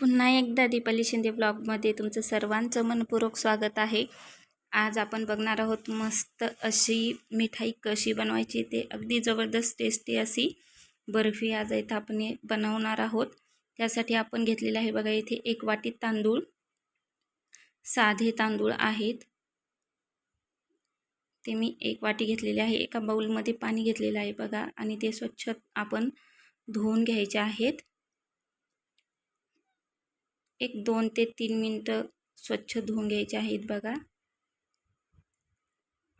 पुन्हा एकदा दीपाली शिंदे ब्लॉगमध्ये तुमचं सर्वांचं मनपूर्वक स्वागत आहे. आज आपण बघणार आहोत मस्त अशी मिठाई कशी बनवायची ते अगदी जबरदस्त टेस्टी अशी बर्फी आज इथं आपण बनवणार आहोत. त्यासाठी आपण घेतलेलं आहे बघा इथे एक वाटी तांदूळ साधे तांदूळ आहेत. ते मी एक वाटी घेतलेले आहे एका बाऊलमध्ये पाणी घेतलेलं आहे बघा. आणि ते स्वच्छ आपण धुवून घ्यायचे आहेत. एक दोन ते तीन मिनटं स्वच्छ धुवून घ्यायचे आहेत बघा.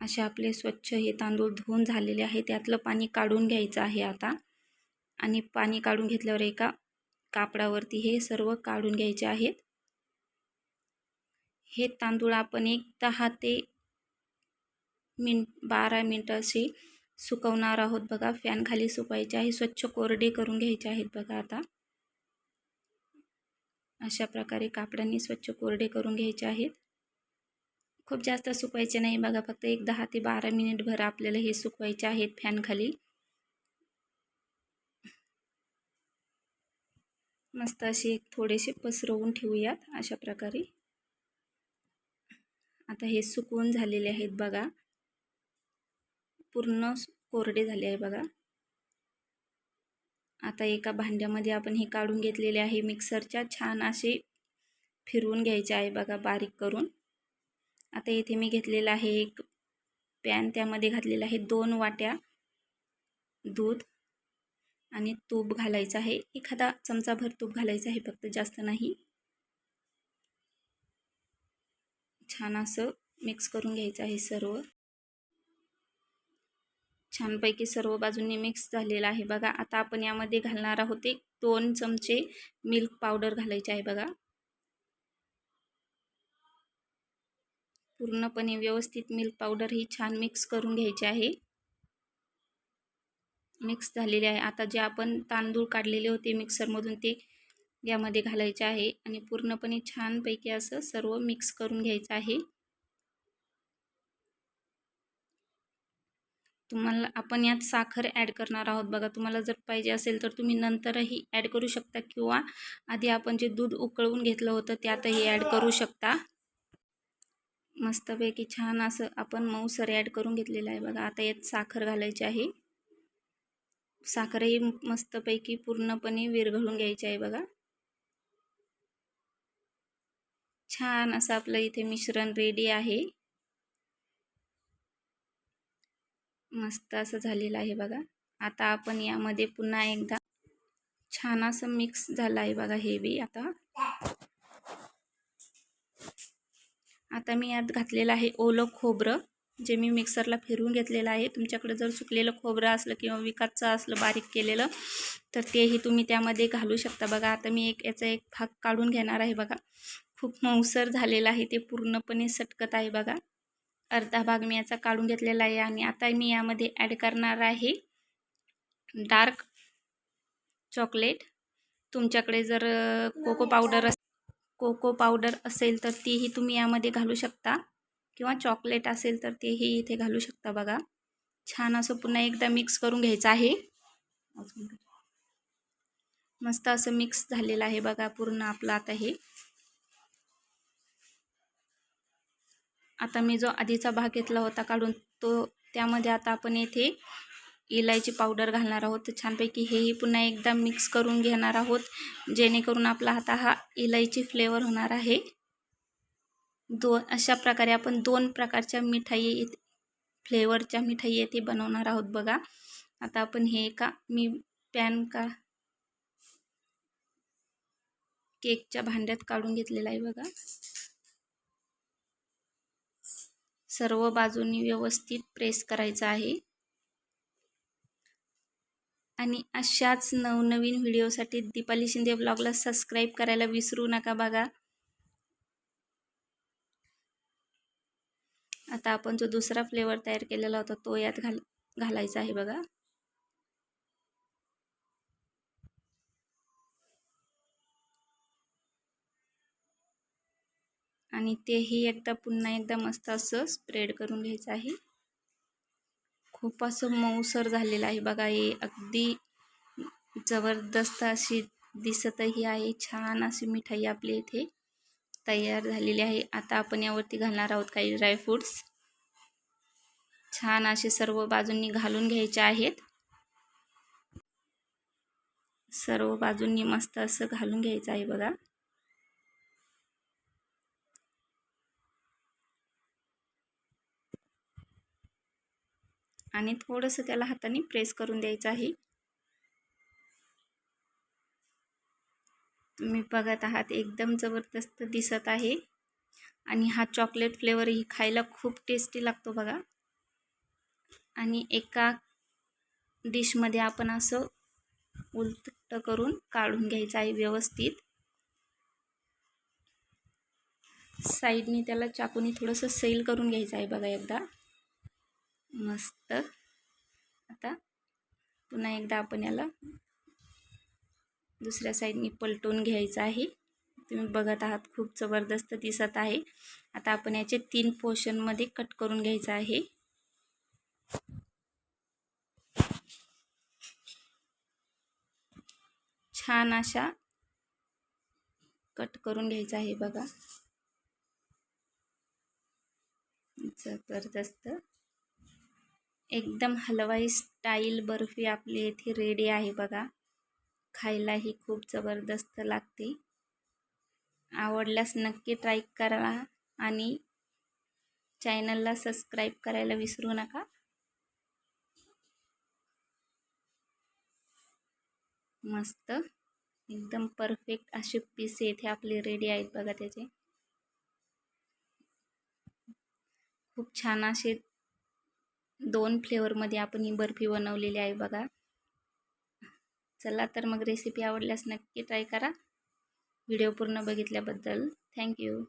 असे आपले स्वच्छ हे तांदूळ धुवून झालेले आहे. त्यातलं पाणी काढून घ्यायचं आहे आता. आणि पाणी काढून घेतल्यावर एका कापडावरती हे सर्व काढून घ्यायचे आहेत. हे तांदूळ आपण एक दहा ते मिन बारा मिनटं असे सुकवणार आहोत बघा. फॅन खाली सुकवायचे आहे. स्वच्छ कोरडे करून घ्यायचे आहेत बघा आता. अशा प्रकारे कापडांनी स्वच्छ कोरडे करून घ्यायचे आहेत. खूप जास्त सुकवायचे नाही. बघा फक्त एक दहा ते बारा मिनिटभर आपल्याला हे सुकवायचे आहेत फॅनखाली मस्त असे एक थोडेसे पसरवून ठेवूयात अशा प्रकारे. आता हे सुकवून झालेले आहेत बघा. पूर्ण कोरडे झाले आहे बघा. आता एका भांड्यामध्ये आपण हे काढून घेतलेले आहे. मिक्सरच्या छान असे फिरवून घ्यायचे आहे बघा बारीक करून. आता इथे मी घेतलेला आहे एक पॅन. त्यामध्ये घातलेला आहे दोन वाट्या दूध आणि तूप घालायचं आहे. एखादा चमचाभर तूप घालायचं आहे फक्त जास्त नाही. छान असं मिक्स करून घ्यायचं आहे सर्व. छानपैकी सर्व बाजूंनी मिक्स झालेला आहे बघा. आता आपण यामध्ये घालणार आहोत एक दोन चमचे मिल्क पावडर घालायचे आहे बघा. पूर्णपणे व्यवस्थित मिल्क पावडर ही छान मिक्स करून घ्यायची आहे. मिक्स झालेले आहे. आता जे आपण तांदूळ काढलेले होते मिक्सरमधून ते यामध्ये घालायचे आहे. आणि पूर्णपणे छानपैकी असं सर्व मिक्स करून घ्यायचं आहे. तुम्हाला आपण यात साखर ॲड करणार आहोत. बघा तुम्हाला जर पाहिजे असेल तर तुम्ही नंतरही ॲड करू शकता किंवा आधी आपण जे दूध उकळवून घेतलं होतं त्यातही ॲड करू शकता. मस्तपैकी छान असं आपण मऊसर ॲड करून घेतलेलं आहे. बघा आता यात साखर घालायची आहे. साखरही मस्तपैकी पूर्णपणे विरघळून घ्यायची आहे बघा. छान असं आपलं इथे मिश्रण रेडी आहे. मस्त असं झालेलं आहे बघा. आता आपण यामध्ये पुन्हा एकदा छान असं मिक्स झालं आहे बघा हे बी आता. आता मी यात घातलेलं आहे ओलं खोबरं जे मी मिक्सरला फिरवून घेतलेलं आहे. तुमच्याकडे जर सुकलेलं खोबरं असलं किंवा विकासचं असलं बारीक केलेलं तर तेही तुम्ही त्यामध्ये घालू शकता. बघा आता मी एक याचा एक भाग काढून घेणार आहे बघा. खूप मऊसर झालेलं आहे ते पूर्णपणे सटकत आहे बघा. अर्धा भाग मी याचा काढून घेतलेला आहे आणि आता मी यामध्ये ॲड करणार आहे डार्क चॉकलेट तुमच्याकडे जर कोको पावडर अस कोको पावडर असेल तर तीही तुम्ही यामध्ये घालू शकता. किंवा चॉकलेट असेल तर तेही इथे घालू शकता बघा. छान असं पुन्हा एकदा मिक्स करून घ्यायचं आहे. मस्त असं मिक्स झालेलं आहे बघा पूर्ण आपलं आता हे. आता मी जो आधीचा भाग घेतला होता काढून तो त्यामध्ये आता आपण येथे इलायची पावडर घालणार आहोत. तर छानपैकी हेही पुन्हा एकदा मिक्स करून घेणार आहोत जेणेकरून आपला आता हा इलायची फ्लेवर होणार आहे. दोन अशा प्रकारे आपण दोन प्रकारच्या मिठाई फ्लेवरच्या मिठाई येथे बनवणार आहोत बघा. आता आपण हे एका मी पॅन का केकच्या भांड्यात काढून घेतलेला आहे बघा. सर्व बाजूंनी व्यवस्थित प्रेस करायचं आहे. आणि अशाच नवनवीन व्हिडिओसाठी दीपाली शिंदे ब्लॉगला सबस्क्राईब करायला विसरू नका बघा. आता आपण जो दुसरा फ्लेवर तयार केलेला होता तो यात घाल घालायचा आहे बघा. आणि तेही एकदा पुन्हा एकदा मस्त असं स्प्रेड करून घ्यायचं आहे. खूप असं मऊसर झालेलं आहे बघा हे अगदी जबरदस्त अशी दिसतही आहे. छान अशी मिठाई आपली इथे तयार झालेली आहे. आता आपण यावरती घालणार आहोत काही ड्रायफ्रूट्स छान असे सर्व बाजूंनी घालून घ्यायचे आहेत. सर्व बाजूंनी मस्त असं घालून घ्यायचं आहे बघा. आणि थोडंसं त्याला हाताने प्रेस करून द्यायचं आहे. तुम्ही बघत आहात एकदम जबरदस्त दिसत आहे. आणि हा चॉकलेट फ्लेवर ही खायला खूप टेस्टी लागतो बघा. आणि एका डिशमध्ये आपण असं उलट करून काढून घ्यायचं आहे व्यवस्थित. साईडने त्याला चाकूने थोडंसं सेल करून घ्यायचं आहे बघा एकदा. मस्त. आता पुन्हा एकदा आपण याला दुसऱ्या साईडने पलटून घ्यायचं आहे. तुम्ही बघत आहात खूप जबरदस्त दिसत आहे. आता आपण याचे तीन पोर्शनमध्ये कट करून घ्यायचं आहे. छान अशा कट करून घ्यायचा आहे बघा. जबरदस्त. एकदम हलवाई स्टाईल बर्फी आपली येथे रेडी आहे बघा. खायलाही खूप जबरदस्त लागते. आवडल्यास नक्की ट्राय करा आणि चॅनलला सबस्क्राईब करायला विसरू नका. मस्त. एकदम परफेक्ट असे पीस येथे आपले रेडी आहेत बघा त्याचे. खूप छान असे दोन फ्लेवरमध्ये आपण ही बर्फी बनवलेली आहे बघा. चला तर मग रेसिपी आवडल्यास नक्की ट्राय करा. व्हिडिओ पूर्ण बघितल्याबद्दल थँक्यू